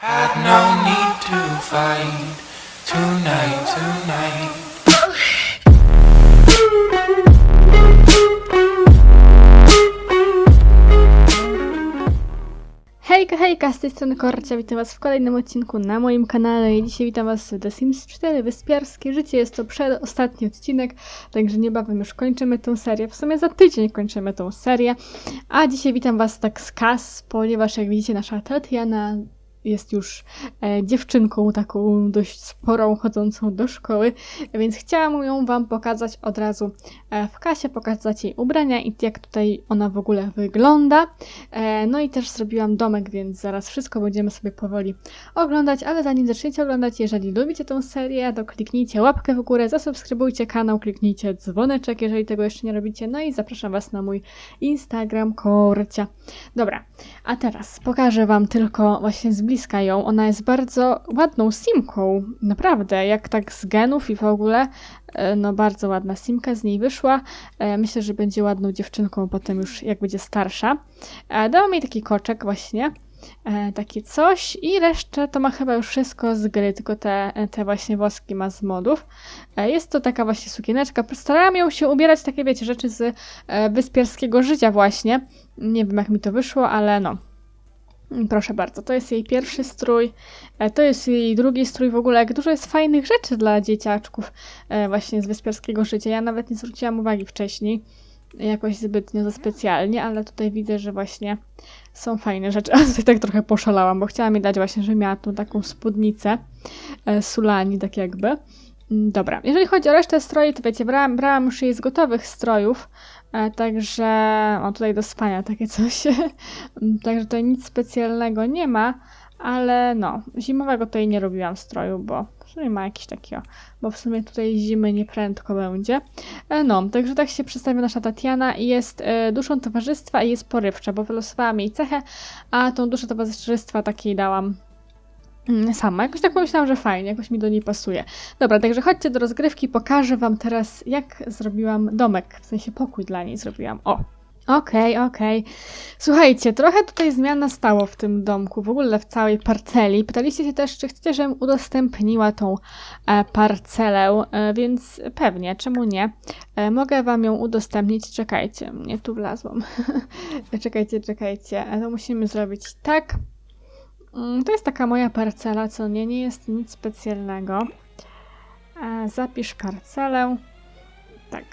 Had no need to fight tonight, tonight. Hejka, hejka, z tej strony Korcia, witam was w kolejnym odcinku na moim kanale i dzisiaj witam was w The Sims 4 Wyspiarskie Życie. Jest to przedostatni odcinek, także niebawem już kończymy tą serię. W sumie za tydzień kończymy tą serię. A dzisiaj witam was tak z kas, ponieważ jak widzicie nasza Tatiana jest już e, dziewczynką taką dość sporą, chodzącą do szkoły, więc chciałam ją wam pokazać od razu e, w kasie, pokazać jej ubrania i jak tutaj ona w ogóle wygląda. E, no i też zrobiłam domek, więc zaraz wszystko będziemy sobie powoli oglądać, ale zanim zaczniecie oglądać, jeżeli lubicie tą serię, to kliknijcie łapkę w górę, zasubskrybujcie kanał, kliknijcie dzwoneczek, jeżeli tego jeszcze nie robicie, no i zapraszam was na mój Instagram Korcia. Dobra, a teraz pokażę wam tylko właśnie z bliska ją. Ona jest bardzo ładną simką, naprawdę, jak tak z genów i w ogóle, e, no bardzo ładna simka z niej wyszła. E, Myślę, że będzie ładną dziewczynką potem już jak będzie starsza. E, Dałam jej taki koczek właśnie, takie coś i resztę to ma chyba już wszystko z gry, tylko te, te właśnie woski ma z modów. Jest to taka właśnie sukieneczka. Starałam ją się ubierać takie, wiecie, rzeczy z wyspiarskiego życia właśnie. Nie wiem jak mi to wyszło, ale no. Mm, Proszę bardzo, to jest jej pierwszy strój, e, to jest jej drugi strój w ogóle. Jak dużo jest fajnych rzeczy dla dzieciaczków e, właśnie z wyspiarskiego życia. Ja nawet nie zwróciłam uwagi wcześniej jakoś zbytnio za specjalnie, ale tutaj widzę, że właśnie są fajne rzeczy. A tutaj tak trochę poszalałam, bo chciałam jej dać właśnie, że miała tą taką spódnicę e, sulani, tak jakby. Mm, Dobra, jeżeli chodzi o resztę stroi, to wiecie, brałam, brałam już jej z gotowych strojów, także o tutaj do spania takie coś, także tutaj nic specjalnego nie ma, ale no, zimowego tutaj nie robiłam stroju, bo w sumie ma jakiś taki, o, bo w sumie tutaj zimy nieprędko będzie. E, No, także tak się przedstawia nasza Tatiana i jest e, duszą towarzystwa i jest porywcza, bo wylosowałam jej cechę, a tą duszę towarzystwa takiej dałam sama. Jakoś tak pomyślałam, że fajnie, jakoś mi do niej pasuje. Dobra, także chodźcie do rozgrywki, pokażę wam teraz, jak zrobiłam domek, w sensie pokój dla niej zrobiłam. O! Okej, okej. Słuchajcie, trochę tutaj zmian nastało w tym domku, w ogóle w całej parceli. Pytaliście się też, czy chcecie, żebym udostępniła tą e, parcelę, e, więc pewnie, czemu nie? E, mogę wam ją udostępnić. Czekajcie, nie tu wlazłam. czekajcie, czekajcie. To musimy zrobić tak. Mm, To jest taka moja parcela, co nie, nie jest nic specjalnego. E, Zapisz parcelę. Tak.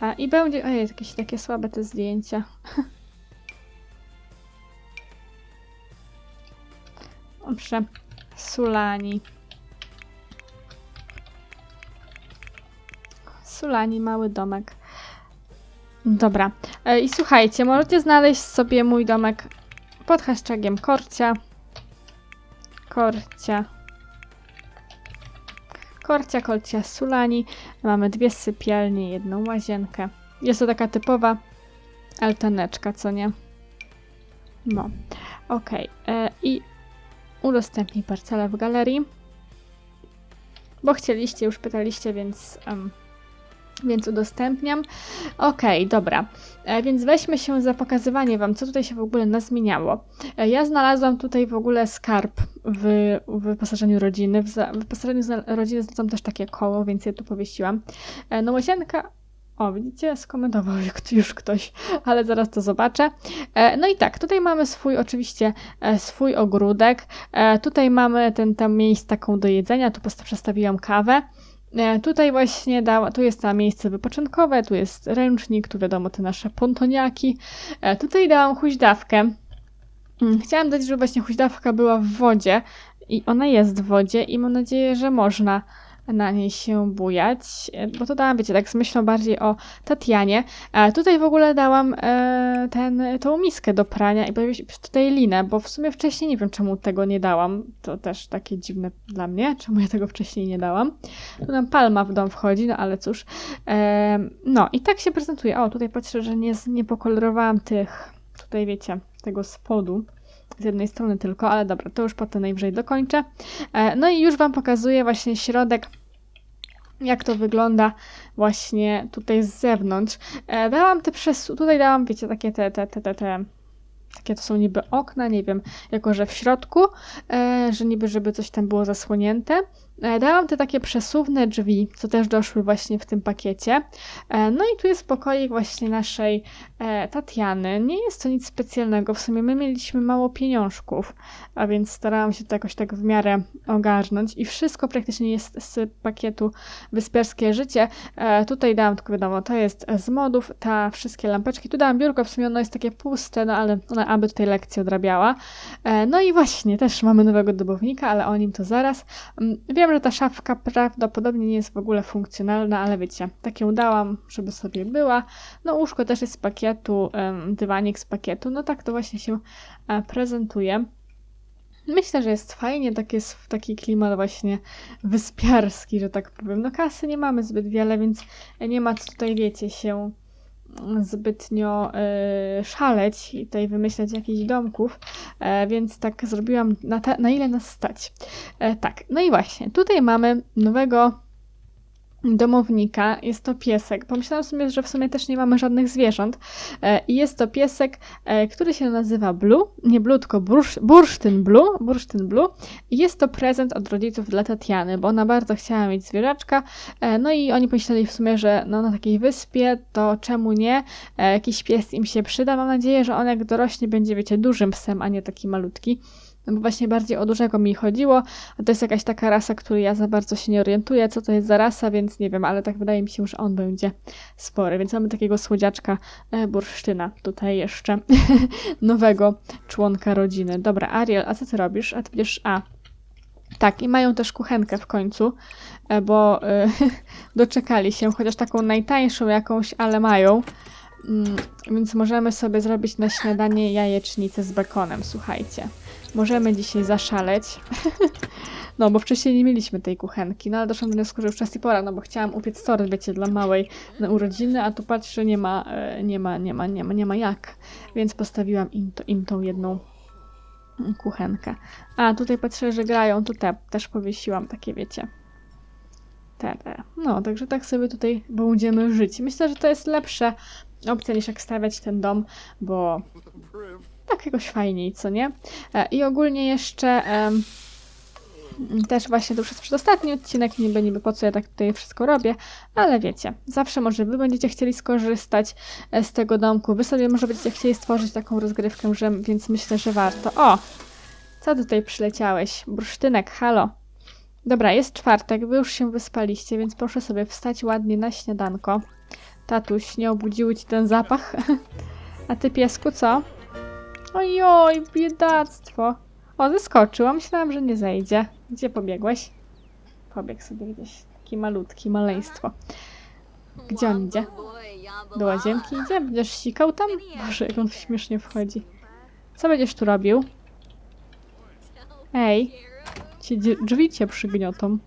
A, I będzie. Ojej, jakieś takie słabe te zdjęcia. Dobrze. Sulani. Sulani, mały domek. Dobra. E, I słuchajcie, możecie znaleźć sobie mój domek pod hashtagiem Korcia. Korcia. Korcia, Korcia, Sulani. Mamy dwie sypialnie, jedną łazienkę. Jest to taka typowa altaneczka, co nie? No. Okej. e, I udostępnij parcelę w galerii. Bo chcieliście, już pytaliście, więc, więc udostępniam. Okej, dobra. E, więc weźmy się za pokazywanie Wam, co tutaj się w ogóle nazmieniało. E, ja znalazłam tutaj w ogóle skarb w, w wyposażeniu rodziny. W, w wyposażeniu rodziny znalazłam też takie koło, więc je tu powiesiłam. E, no łazienka... O, widzicie, skomentował już ktoś, ale zaraz to zobaczę. No i tak, tutaj mamy swój, oczywiście, swój ogródek. Tutaj mamy ten tam miejsce taką do jedzenia, tu posta- przestawiłam kawę. E, Tutaj właśnie dała, tu jest to miejsce wypoczynkowe, tu jest ręcznik, tu wiadomo te nasze pontoniaki. E, Tutaj dałam huźdawkę. Mm, Chciałam dać, żeby właśnie huźdawka była w wodzie i ona jest w wodzie i mam nadzieję, że można na niej się bujać, e, bo to dałam, wiecie, tak z myślą bardziej o Tatianie. A tutaj w ogóle dałam e, ten, tą miskę do prania i tutaj linę, bo w sumie wcześniej nie wiem, czemu tego nie dałam. To też takie dziwne dla mnie, czemu ja tego wcześniej nie dałam. Tu nam palma w dom wchodzi, no ale cóż. E, no i tak się prezentuje. O, tutaj patrzę, że nie, nie pokolorowałam tych, tutaj wiecie, tego spodu z jednej strony tylko, ale dobra, to już potem najwyżej dokończę. E, No i już Wam pokazuję właśnie środek, jak to wygląda właśnie tutaj z zewnątrz. E, Dałam te przes... tutaj dałam, wiecie, takie te, te, te, te, te takie to są niby okna, nie wiem, jako że w środku, e, że niby żeby coś tam było zasłonięte. E, dałam te takie przesuwne drzwi, co też doszły właśnie w tym pakiecie. E, no i tu jest pokoik właśnie naszej e, Tatiany. Nie jest to nic specjalnego, w sumie my mieliśmy mało pieniążków, a więc starałam się to jakoś tak w miarę ogarnąć i wszystko praktycznie jest z pakietu Wyspiarskie Życie. Tutaj dałam, tylko wiadomo, to jest z modów, ta wszystkie lampeczki. Tu dałam biurko, w sumie ono jest takie puste, no ale ona aby tutaj lekcję odrabiała. No i właśnie, też mamy nowego dobownika, ale o nim to zaraz. Mm, Wiem, że ta szafka prawdopodobnie nie jest w ogóle funkcjonalna, ale wiecie, tak ją dałam, żeby sobie była. No łóżko też jest z pakietu, dywanik z pakietu, no tak to właśnie się e, prezentuje. Myślę, że jest fajnie, tak jest taki klimat właśnie wyspiarski, że tak powiem. No kasy nie mamy zbyt wiele, więc nie ma co tutaj, wiecie, się zbytnio e, szaleć i tutaj wymyślać jakichś domków, e, więc tak zrobiłam na, te, na ile nas stać. E, tak, no i właśnie, tutaj mamy nowego domownika, jest to piesek. Pomyślałam sobie, że w sumie też nie mamy żadnych zwierząt. E, i jest to piesek, e, który się nazywa Blue, nie Blue, tylko bursz, Bursztyn Blue, Bursztyn Blue i jest to prezent od rodziców dla Tatiany, bo ona bardzo chciała mieć zwierzaczka, e, no i oni pomyśleli w sumie, że no, na takiej wyspie to czemu nie, jakiś pies im się przyda, mam nadzieję, że on jak dorośnie będzie, wiecie, dużym psem, a nie taki malutki. No bo właśnie bardziej o dużego mi chodziło, a to jest jakaś taka rasa, której ja za bardzo się nie orientuję, co to jest za rasa, więc nie wiem, ale tak wydaje mi się, że on będzie spory. Więc mamy takiego słodziaczka e, bursztyna tutaj jeszcze, nowego członka rodziny. Dobra, Ariel, a co ty robisz? A ty będziesz... A, tak, i mają też kuchenkę w końcu, e, bo e, doczekali się, chociaż taką najtańszą jakąś, ale mają. Mm, Więc możemy sobie zrobić na śniadanie jajecznicę z bekonem, słuchajcie. Możemy dzisiaj zaszaleć. No, bo wcześniej nie mieliśmy tej kuchenki, no ale doszłam do wniosku, że już czas i pora, no bo chciałam upiec tort, wiecie, dla małej na urodziny, a tu patrzę, nie ma, e, nie ma, nie ma, nie ma, nie ma jak. Więc postawiłam im, to, im tą jedną kuchenkę. A, tutaj patrzę, że grają, tu te też powiesiłam, takie wiecie. Te, te. No, także tak sobie tutaj będziemy żyć. Myślę, że to jest lepsza opcja niż jak stawiać ten dom, bo tak jakoś fajniej, co nie? E, I ogólnie jeszcze też właśnie to jest przedostatni odcinek, niby niby po co ja tak tutaj wszystko robię, ale wiecie, zawsze może wy będziecie chcieli skorzystać e, z tego domku, wy sobie może będziecie chcieli stworzyć taką rozgrywkę, że, więc myślę, że warto. O! Co tutaj przyleciałeś? Bursztynek, halo. Dobra, jest czwartek, wy już się wyspaliście, więc proszę sobie wstać ładnie na śniadanko. Tatuś, nie obudziły ci ten zapach? A ty piesku, co? Ojoj, biedactwo. O, zeskoczyła. Myślałam, że nie zejdzie. Gdzie pobiegłeś? Pobiegł sobie gdzieś. Taki malutki, maleństwo. Gdzie on idzie? Do łazienki idzie? Będziesz sikał tam? Boże, jak on śmiesznie wchodzi. Co będziesz tu robił? Ej, ci drzwi cię przygniotą.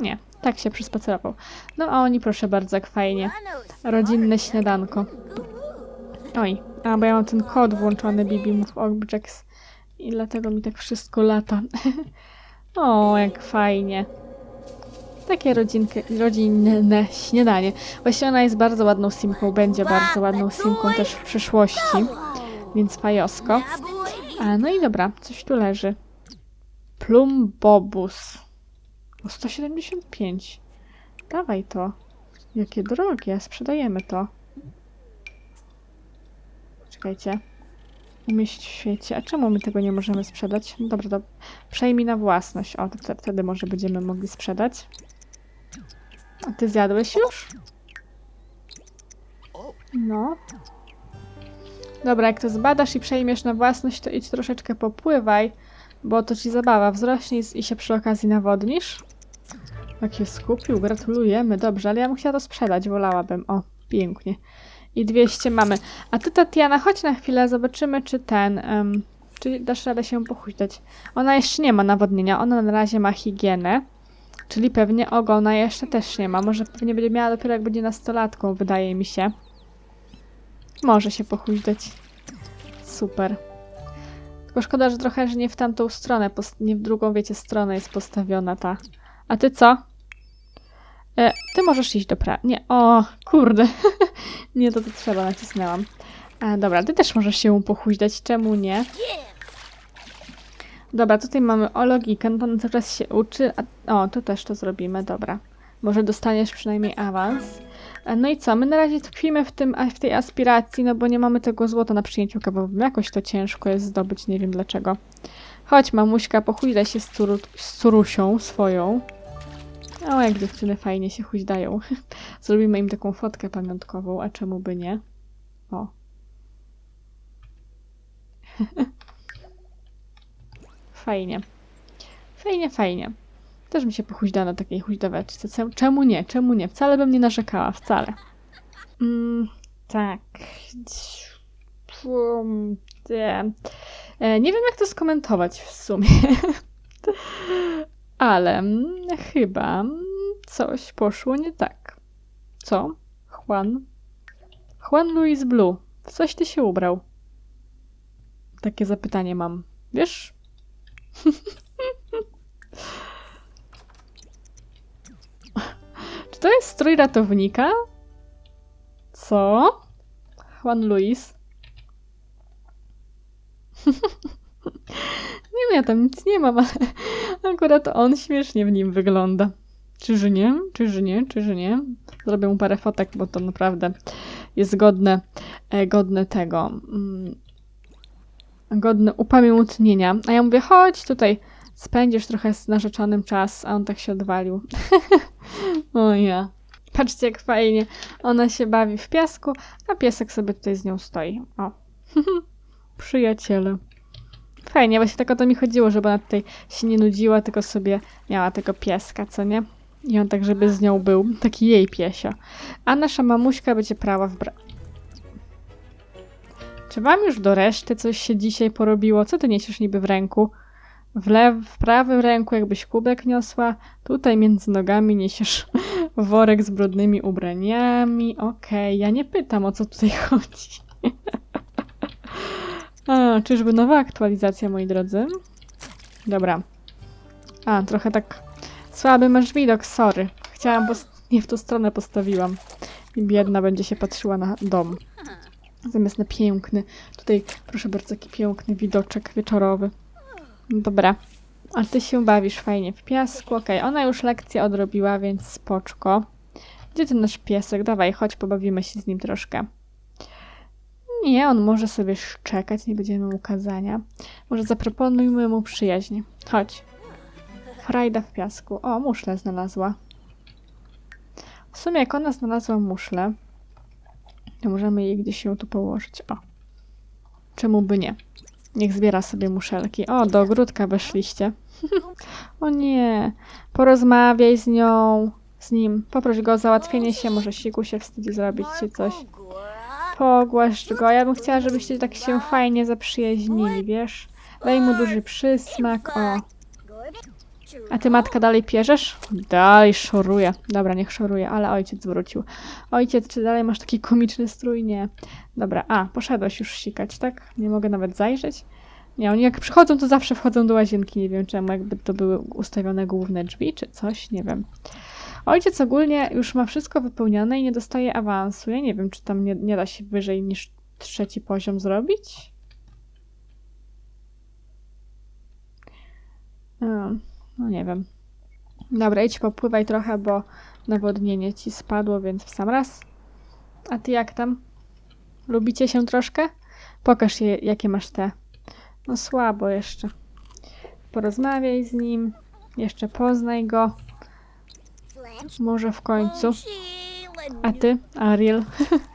Nie, tak się przyspacerował. No a oni proszę bardzo, jak fajnie. Rodzinne śniadanko. Oj, a bo ja mam ten kod włączony Bibi Move Objects i dlatego mi tak wszystko lata. o, jak fajnie. Takie rodzinki, rodzinne śniadanie. Właściwie ona jest bardzo ładną simką, będzie bardzo ładną simką też w przyszłości, więc fajosko. A, no i dobra, coś tu leży. Plum Bobus. O 175. Dawaj to. Jakie drogie, sprzedajemy to. Czekajcie. Umieść w świecie. A czemu my tego nie możemy sprzedać? No Dobra, to przejmij na własność. O, to wtedy- może będziemy mogli sprzedać. A ty zjadłeś już? No. Dobra, jak to zbadasz i przejmiesz na własność, to idź troszeczkę popływaj, bo to ci zabawa wzrośnie i- się przy okazji nawodnisz. Jak się skupił, gratulujemy. Dobrze, ale ja bym chciała to sprzedać, wolałabym. O, pięknie. I 200 mamy. A ty, Tatiana, chodź na chwilę, zobaczymy, czy ten, em, czy dasz radę się pochuśtać. Ona jeszcze nie ma nawodnienia, ona na razie ma higienę, czyli pewnie ogona jeszcze też nie ma. Może pewnie będzie miała dopiero jak będzie nastolatką, wydaje mi się. Może się pochuśtać. Super. Tylko szkoda, że trochę, że nie w tamtą stronę, nie w drugą, wiecie, stronę jest postawiona ta. A ty co? E, ty możesz iść do pra... Nie, o, kurde. nie, to, to trzeba, nacisnęłam. A, dobra, ty też możesz się pochuźdać, czemu nie? Dobra, tutaj mamy o logikę, no to on cały czas się uczy. A, o, to też to zrobimy, dobra. Może dostaniesz przynajmniej awans. E, No i co, my na razie tkwimy w, tym, w tej aspiracji, no bo nie mamy tego złota na przyjęciu kawowym. Jakoś to ciężko jest zdobyć, nie wiem dlaczego. Chodź, mamuśka, pochuźdaj się z, curu, z curusią swoją. O, jak dziewczyny fajnie się huźdają. Zrobimy im taką fotkę pamiątkową, a czemu by nie? O. Fajnie. Fajnie, fajnie. Też mi się pochuźda na takiej huźdaweczce. Ce- Czemu nie? Czemu nie? Wcale bym nie narzekała, wcale. Mm, tak. Pum, nie. E, Nie wiem, jak to skomentować w sumie. Ale mm, chyba coś poszło nie tak. Co? Juan? Juan Luis Blue. W coś ty się ubrał? Takie zapytanie mam. Wiesz? Czy to jest strój ratownika? Co? Juan Luis? nie ja tam nic nie mam, ale akurat on śmiesznie w nim wygląda. Czyży nie? Czyży nie? Czyży nie? Zrobię mu parę fotek, bo to naprawdę jest godne, e, godne tego. Mm, godne upamiętnienia. A ja mówię, chodź tutaj, spędzisz trochę z narzeczonym czas, a on tak się odwalił. o ja. Patrzcie, jak fajnie. Ona się bawi w piasku, a piesek sobie tutaj z nią stoi. O. Przyjaciele. Fajnie, właśnie tak o to mi chodziło, żeby ona tutaj się nie nudziła, tylko sobie miała tego pieska, co nie? I on tak, żeby z nią był. Taki jej piesio. A nasza mamuśka będzie prała w bra... Czy wam już do reszty coś się dzisiaj porobiło? Co ty niesiesz niby w ręku? W lew, w prawym ręku jakbyś kubek niosła. Tutaj między nogami niesiesz worek z brudnymi ubraniami. Okej, ja nie pytam o co tutaj chodzi. A, czyżby nowa aktualizacja, moi drodzy? Dobra. A, trochę tak słaby masz widok, sorry. Chciałam, nie w tą stronę postawiłam. Biedna będzie się patrzyła na dom. Zamiast na piękny. Tutaj, proszę bardzo, jaki piękny widoczek wieczorowy. Dobra. A ty się bawisz fajnie w piasku. Okej, ona już lekcję odrobiła, więc spoczko. Gdzie ten nasz piesek? Dawaj, chodź, pobawimy się z nim troszkę. Nie, on może sobie szczekać, nie będziemy mu kazania. Może zaproponujmy mu przyjaźń. Chodź. Frajda w piasku. O, muszlę znalazła. W sumie jak ona znalazła muszlę, to możemy jej gdzieś ją tu położyć. O. Czemu by nie? Niech zbiera sobie muszelki. O, do ogródka weszliście. o nie. Porozmawiaj z nią, z nim. Poproś go o załatwienie się. Może siku się wstydzi zrobić czy coś. Pogłaszcz go. Ja bym chciała, żebyście tak się fajnie zaprzyjaźnili, wiesz? Daj mu duży przysmak. O. A ty matka dalej pierzesz? Dalej szoruje. Dobra, niech szoruje, ale ojciec wrócił. Ojciec, czy dalej masz taki komiczny strój? Nie. Dobra, a, poszedłeś już sikać, tak? Nie mogę nawet zajrzeć? Nie, oni jak przychodzą, to zawsze wchodzą do łazienki. Nie wiem czemu, jakby to były ustawione główne drzwi, czy coś, nie wiem. Ojciec ogólnie już ma wszystko wypełnione i nie dostaje awansu. Ja nie wiem, czy tam nie, nie da się wyżej niż trzeci poziom zrobić. Hmm, no nie wiem. Dobra, idź popływaj trochę, bo nawodnienie ci spadło, więc w sam raz. A ty jak tam? Lubicie się troszkę? Pokaż je, jakie masz te. No słabo jeszcze. Porozmawiaj z nim. Jeszcze poznaj go. Może w końcu. A ty, Ariel?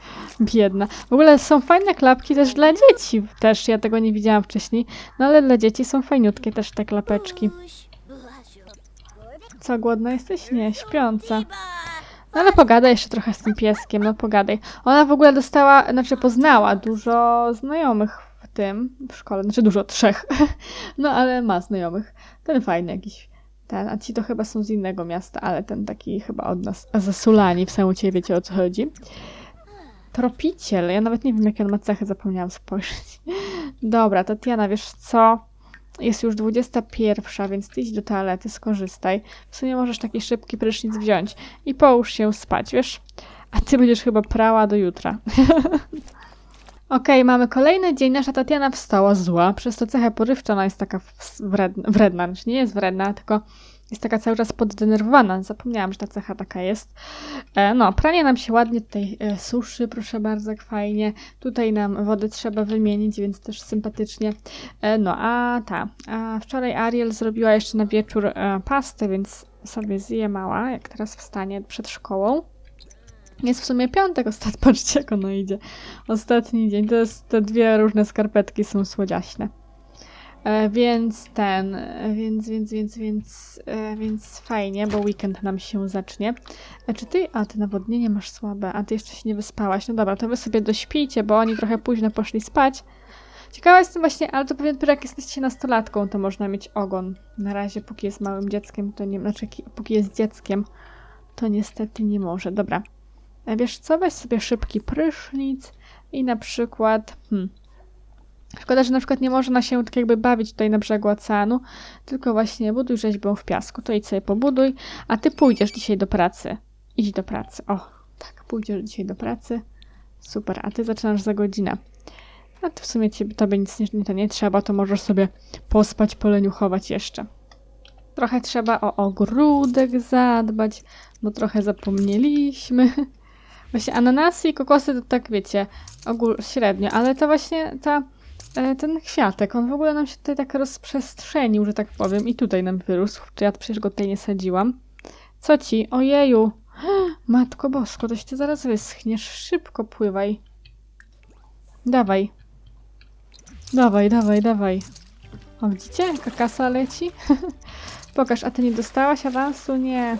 Biedna. W ogóle są fajne klapki też dla dzieci. Też ja tego nie widziałam wcześniej. No ale dla dzieci są fajniutkie też te klapeczki. Co, głodna jesteś? Nie, śpiąca. No ale pogadaj jeszcze trochę z tym pieskiem, no pogadaj. Ona w ogóle dostała, znaczy poznała dużo znajomych w tym, w szkole, znaczy dużo, trzech. No ale ma znajomych. Ten fajny jakiś. Ten, a ci to chyba są z innego miasta, ale ten taki chyba od nas, a ze Sulani, w Seucie, wiecie o co chodzi. Tropiciel, ja nawet nie wiem jakie on ma cechy, zapomniałam spojrzeć. Dobra, Tatiana, wiesz co? Jest już 21, więc ty idź do toalety, skorzystaj. W sumie możesz taki szybki prysznic wziąć i połóż się spać, wiesz? A ty będziesz chyba prała do jutra. Okej, mamy kolejny dzień. Nasza Tatiana wstała zła, przez to cechę porywcza ona jest taka wredna, wredna. Znaczy nie jest wredna, tylko jest taka cały czas poddenerwowana. Zapomniałam, że ta cecha taka jest. E, no, pranie nam się ładnie tutaj e, suszy, proszę bardzo, fajnie. Tutaj nam wodę trzeba wymienić, więc też sympatycznie. E, no, a ta, a wczoraj Ariel zrobiła jeszcze na wieczór pastę, więc sobie zje mała, jak teraz wstanie przed szkołą. Jest w sumie piątek, ostat... patrzcie jak ono idzie. Ostatni dzień, to jest, te dwie różne skarpetki są słodziaśne. E, więc ten, e, więc, więc, więc, więc, e, więc fajnie, bo weekend nam się zacznie. E, czy ty, a ty nawodnienie masz słabe, a ty jeszcze się nie wyspałaś. No dobra, to wy sobie dośpijcie, bo oni trochę późno poszli spać. Ciekawa jestem właśnie, ale to pewnie dopiero jak jesteście nastolatką, to można mieć ogon. Na razie, póki jest małym dzieckiem, to nie, znaczy ki- póki jest dzieckiem, to niestety nie może. Dobra. Wiesz co, weź sobie szybki prysznic i na przykład, hmm, szkoda, że na przykład nie można się tak jakby bawić tutaj na brzegu oceanu, tylko właśnie buduj rzeźbę w piasku. To idź sobie pobuduj, a ty pójdziesz dzisiaj do pracy. Idź do pracy. O, tak, pójdziesz dzisiaj do pracy. Super, a ty zaczynasz za godzinę. A to w sumie ciebie, tobie nic nie, to nie trzeba, to możesz sobie pospać, poleniuchować jeszcze. Trochę trzeba o ogródek zadbać, bo trochę zapomnieliśmy. Właśnie ananasy i kokosy to tak wiecie, ogól średnio, ale to właśnie ta, e, ten kwiatek, on w ogóle nam się tutaj tak rozprzestrzenił, że tak powiem, i tutaj nam wyrósł, czy ja przecież go tutaj nie sadziłam. Co ci? Ojeju! Matko Bosko, to się ty zaraz wyschniesz, szybko pływaj. Dawaj. Dawaj, dawaj, dawaj. O, widzicie? Jaka kasa leci? Pokaż, a ty nie dostałaś awansu? Nie.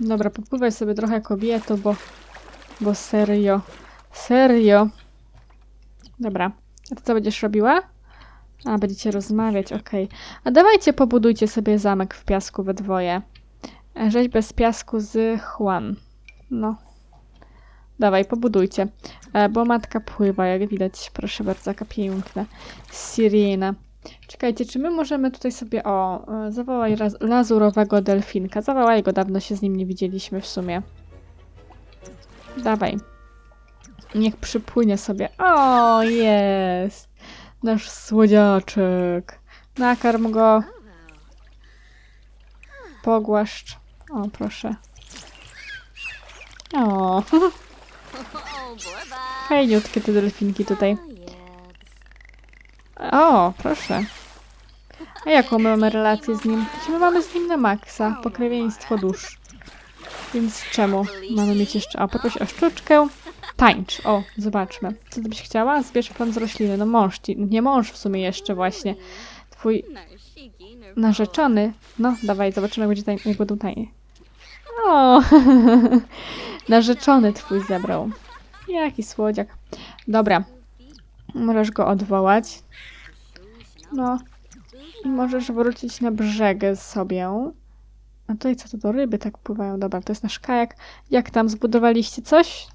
Dobra, popływaj sobie trochę kobieto, bo, bo serio. Serio. Dobra. A ty co będziesz robiła? A, będziecie rozmawiać, okej. A dawajcie, pobudujcie sobie zamek w piasku we dwoje. E, Rzeźbę z piasku z Juan. No. Dawaj, pobudujcie. E, bo matka pływa, jak widać. Proszę bardzo, jaka piękna. Sirena. Czekajcie, czy my możemy tutaj sobie, o, e, zawołaj raz, lazurowego delfinka. Zawołaj go, dawno się z nim nie widzieliśmy w sumie. Dawaj. Niech przypłynie sobie. O, jest! Nasz słodziaczek. Nakarm go. Pogłaszcz. O, proszę. O, boy, bye. fajniutkie te delfinki tutaj. O, proszę. A jaką my mamy relację z nim? My mamy z nim na maksa? Pokrewieństwo dusz. Więc czemu mamy mieć jeszcze... O, poproś o sztuczkę. Tańcz. O, zobaczmy. Co ty byś chciała? Zbierz plan z rośliny. No mąż ci... Nie mąż w sumie jeszcze właśnie. Twój narzeczony. No, dawaj, zobaczymy, jak będzie tań... jak będą tańnie. O, narzeczony twój zebrał. Jaki słodziak. Dobra. Możesz go odwołać. No. I możesz wrócić na brzeg sobie. A tutaj co to do ryby tak pływają? Dobra, to jest nasz kajak. Jak tam zbudowaliście coś?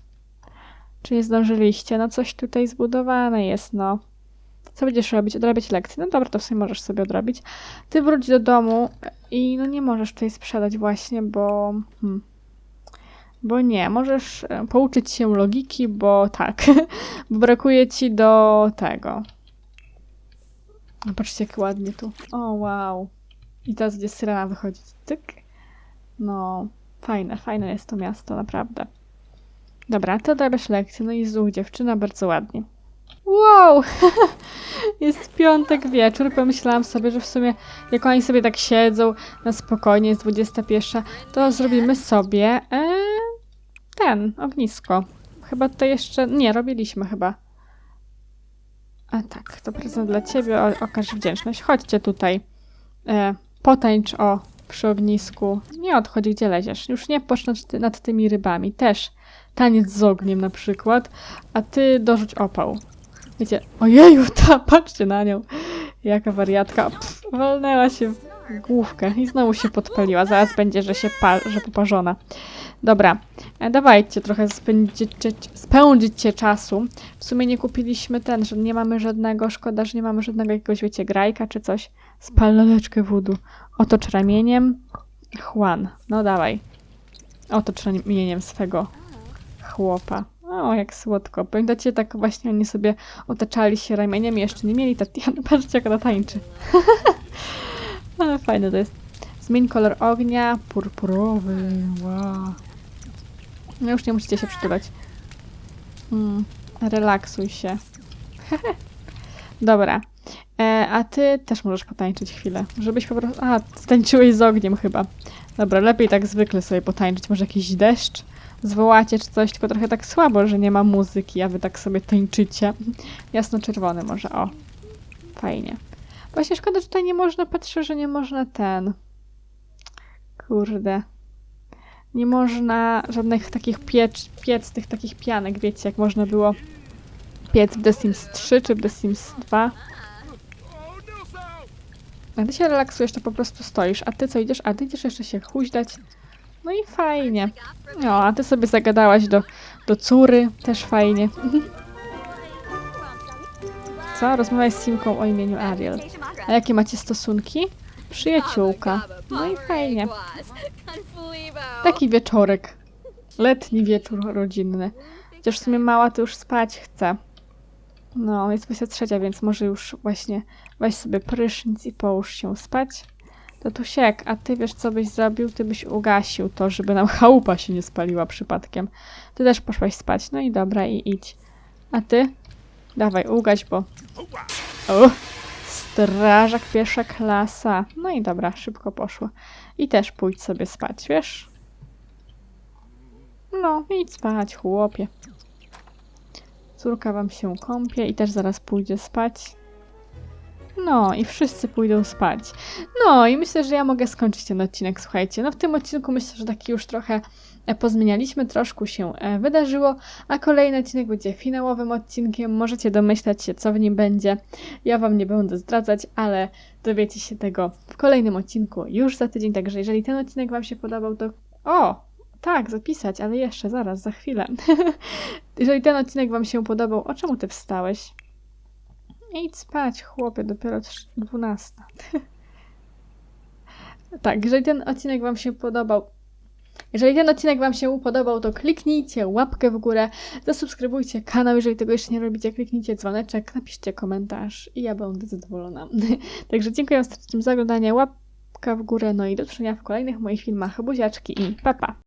Czy nie zdążyliście? No coś tutaj zbudowane jest, no. Co będziesz robić? Odrabiać lekcje? No dobra, to w sumie możesz sobie odrobić. Ty wróć do domu i no nie możesz tutaj sprzedać właśnie, bo... Hmm. Bo nie, możesz e, pouczyć się logiki, bo tak, bo brakuje ci do tego. Patrzcie, jak ładnie tu. O, wow. I teraz gdzie syrena wychodzi. Tyk. No, fajne, fajne jest to miasto, naprawdę. Dobra, to odrabiasz lekcję. No i zuch, dziewczyna, bardzo ładnie. Wow! jest piątek wieczór. Pomyślałam sobie, że w sumie jak oni sobie tak siedzą na spokojnie, jest 21, to zrobimy sobie e, ten, ognisko. Chyba tutaj jeszcze... Nie, robiliśmy chyba. A tak, to prezent dla ciebie. O, okaż wdzięczność. Chodźcie tutaj. E, potańcz o przy ognisku. Nie odchodź, gdzie leziesz. Już nie płacz nad, ty, nad tymi rybami. Też taniec z ogniem na przykład. A ty dorzuć opał. Wiecie, ojeju, ta, patrzcie na nią. Jaka wariatka. Pff, walnęła się w główkę i znowu się podpaliła. Zaraz będzie, że się że poparzona. Dobra, e, dawajcie trochę spędzicie, spędzicie czasu. W sumie nie kupiliśmy ten, że nie mamy żadnego, szkoda, że nie mamy żadnego jakiegoś, wiecie, grajka czy coś. Spal laleczkę wodu. Otocz ramieniem. Juan, no dawaj. Otocz ramieniem swego chłopa. O, jak słodko. Pamiętacie, tak właśnie oni sobie otaczali się ramieniem, jeszcze nie mieli Tatiany. Patrzcie, jak ona tańczy. Ale fajne to jest. Zmień kolor ognia, purpurowy. Wow. No już nie musicie się przytulać. Mm, relaksuj się. Dobra. E, a ty też możesz potańczyć chwilę. Żebyś po prostu... A, tańczyłeś z ogniem chyba. Dobra, lepiej tak zwykle sobie potańczyć. Może jakiś deszcz? Zwołacie czy coś, tylko trochę tak słabo, że nie ma muzyki, a wy tak sobie tańczycie. Jasno-czerwony może, o. Fajnie. Właśnie szkoda, że tutaj nie można, patrzę, że nie można ten... Kurde. Nie można żadnych takich piecz, piec, tych takich pianek, wiecie, jak można było piec w The Sims 3 czy w The Sims 2. A ty się relaksujesz, to po prostu stoisz. A ty co idziesz? A ty idziesz jeszcze się huźdać. No i fajnie. No, a ty sobie zagadałaś do, do córy. Też fajnie. Co? Rozmawiaj z Simką o imieniu Ariel. A jakie macie stosunki? Przyjaciółka. No i fajnie. Taki wieczorek. Letni wieczór rodzinny. Chociaż w sumie mała to już spać chce. No, jest 23, więc może już właśnie weź sobie prysznic i połóż się spać. To Tusiek, a ty wiesz co byś zrobił? Ty byś ugasił to, żeby nam chałupa się nie spaliła przypadkiem. Ty też poszłaś spać. No i dobra, i idź. A ty? Dawaj, ugaś, bo... O! Strażak pierwsza klasa. No i dobra, szybko poszło. I też pójdź sobie spać, wiesz? No, idź spać, chłopie. Córka wam się kąpie i też zaraz pójdzie spać. No i wszyscy pójdą spać. No i myślę, że ja mogę skończyć ten odcinek, słuchajcie. No w tym odcinku myślę, że taki już trochę pozmienialiśmy, troszkę się e, wydarzyło, a kolejny odcinek będzie finałowym odcinkiem. Możecie domyślać się, co w nim będzie. Ja wam nie będę zdradzać, ale dowiecie się tego w kolejnym odcinku już za tydzień, także jeżeli ten odcinek wam się podobał, to... O! Tak, zapisać, ale jeszcze, zaraz, za chwilę. jeżeli ten odcinek wam się podobał, o czemu ty wstałeś? Idź spać, chłopie, dopiero 12. tak, jeżeli ten odcinek Wam się podobał, jeżeli ten odcinek Wam się podobał, to kliknijcie łapkę w górę, zasubskrybujcie kanał, jeżeli tego jeszcze nie robicie, kliknijcie dzwoneczek, napiszcie komentarz i ja będę zadowolona. Także dziękuję serdecznie za oglądanie, łapka w górę, no i do zobaczenia w kolejnych moich filmach. Buziaczki i pa pa!